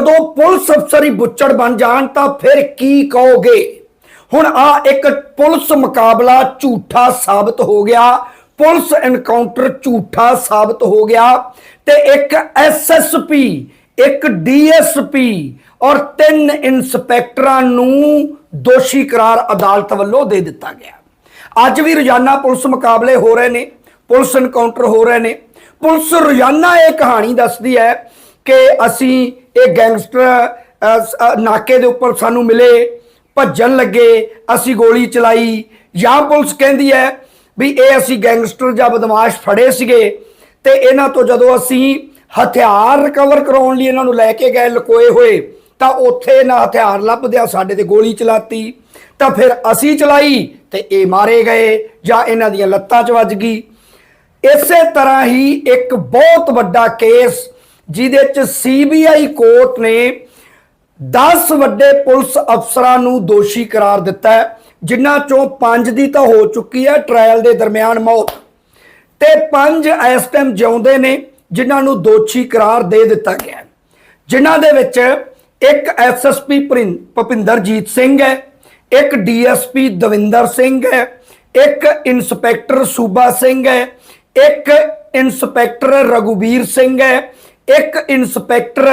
ਜਦੋਂ ਪੁਲਿਸ ਅਫਸਰ ਹੀ ਬੁੱਚੜ ਬਣ ਜਾਣ ਤਾਂ ਫਿਰ ਕੀ ਕਹੋਗੇ? ਹੁਣ ਆ ਇੱਕ ਪੁਲਿਸ ਮੁਕਾਬਲਾ ਝੂਠਾ ਸਾਬਤ ਹੋ ਗਿਆ, ਪੁਲਿਸ ਐਨਕਾਊਂਟਰ ਝੂਠਾ ਸਾਬਤ ਹੋ ਗਿਆ ਤੇ ਇੱਕ ਐਸਐਸਪੀ ਇੱਕ ਡੀਐਸਪੀ ਔਰ ਤਿੰਨ ਇੰਸਪੈਕਟਰਾਂ ਨੂੰ ਦੋਸ਼ੀ ਕਰਾਰ ਅਦਾਲਤ ਵੱਲੋਂ ਦੇ ਦਿੱਤਾ ਗਿਆ। ਅੱਜ ਵੀ ਰੋਜ਼ਾਨਾ ਪੁਲਿਸ ਮੁਕਾਬਲੇ ਹੋ ਰਹੇ ਨੇ, ਪੁਲਿਸ ਐਨਕਾਊਂਟਰ ਹੋ ਰਹੇ ਨੇ। ਪੁਲਿਸ ਰੋਜ਼ਾਨਾ ਇਹ ਕਹਾਣੀ ਦੱਸਦੀ ਹੈ ਕਿ ਅਸੀਂ ਇਹ ਗੈਂਗਸਟਰ ਨਾਕੇ ਦੇ ਉੱਪਰ ਸਾਨੂੰ ਮਿਲੇ, ਭੱਜਣ ਲੱਗੇ, ਅਸੀਂ ਗੋਲੀ ਚਲਾਈ। ਜਾਂ ਪੁਲਿਸ ਕਹਿੰਦੀ ਹੈ ਵੀ ਇਹ ਅਸੀਂ ਗੈਂਗਸਟਰ ਜਾਂ ਬਦਮਾਸ਼ ਫੜੇ ਸੀਗੇ ਤੇ ਇਹਨਾਂ ਤੋਂ ਜਦੋਂ ਅਸੀਂ ਹਥਿਆਰ ਰਿਕਵਰ ਕਰਾਉਣ ਲਈ ਇਹਨਾਂ ਨੂੰ ਲੈ ਕੇ ਗਏ, ਲਕੋਏ ਹੋਏ, ਤਾਂ ਉੱਥੇ ਨਾ ਹਥਿਆਰ ਲੱਭਦਿਆਂ ਸਾਡੇ ਤੇ ਗੋਲੀ ਚਲਾਤੀ। ਤਾਂ ਫਿਰ ਅਸੀਂ ਚਲਾਈ ਤੇ ਇਹ ਮਾਰੇ ਗਏ ਜਾਂ ਇਹਨਾਂ ਦੀਆਂ ਲੱਤਾਂ 'ਚ ਵੱਜ ਗਈ। ਇਸੇ ਤਰ੍ਹਾਂ ਹੀ ਇੱਕ ਬਹੁਤ ਵੱਡਾ ਕੇਸ ਜਿਹਦੇ 'ਚ ਸੀਬੀਆਈ ਕੋਰਟ ਨੇ 10 ਵੱਡੇ ਪੁਲਿਸ ਅਫਸਰਾਂ ਨੂੰ ਦੋਸ਼ੀ ਕਰਾਰ ਦਿੱਤਾ ਹੈ, ਜਿਨ੍ਹਾਂ ਚੋਂ 5 ਦੀ ਤਾਂ ਹੋ ਚੁੱਕੀ ਹੈ ਟ੍ਰਾਇਲ ਦੇ ਦਰਮਿਆਨ ਮੌਤ ਤੇ 5 ਇਸ ਟਾਈਮ ਜਿਉਂਦੇ ਨੇ, ਜਿਨ੍ਹਾਂ ਨੂੰ ਦੋਸ਼ੀ ਕਰਾਰ ਦੇ ਦਿੱਤਾ ਗਿਆ ਜਿਨ੍ਹਾਂ ਦੇ ਵਿੱਚ ਇੱਕ ਐਸਐਸਪੀ ਭਪਿੰਦਰਜੀਤ ਸਿੰਘ ਹੈ, ਇੱਕ ਡੀਐਸਪੀ ਦਵਿੰਦਰ ਸਿੰਘ ਹੈ, ਇੱਕ ਇੰਸਪੈਕਟਰ ਸੂਬਾ ਸਿੰਘ ਹੈ, ਇੱਕ ਇੰਸਪੈਕਟਰ ਰਘੁਵੀਰ ਸਿੰਘ ਹੈ ਇੱਕ ਇੰਸਪੈਕਟਰ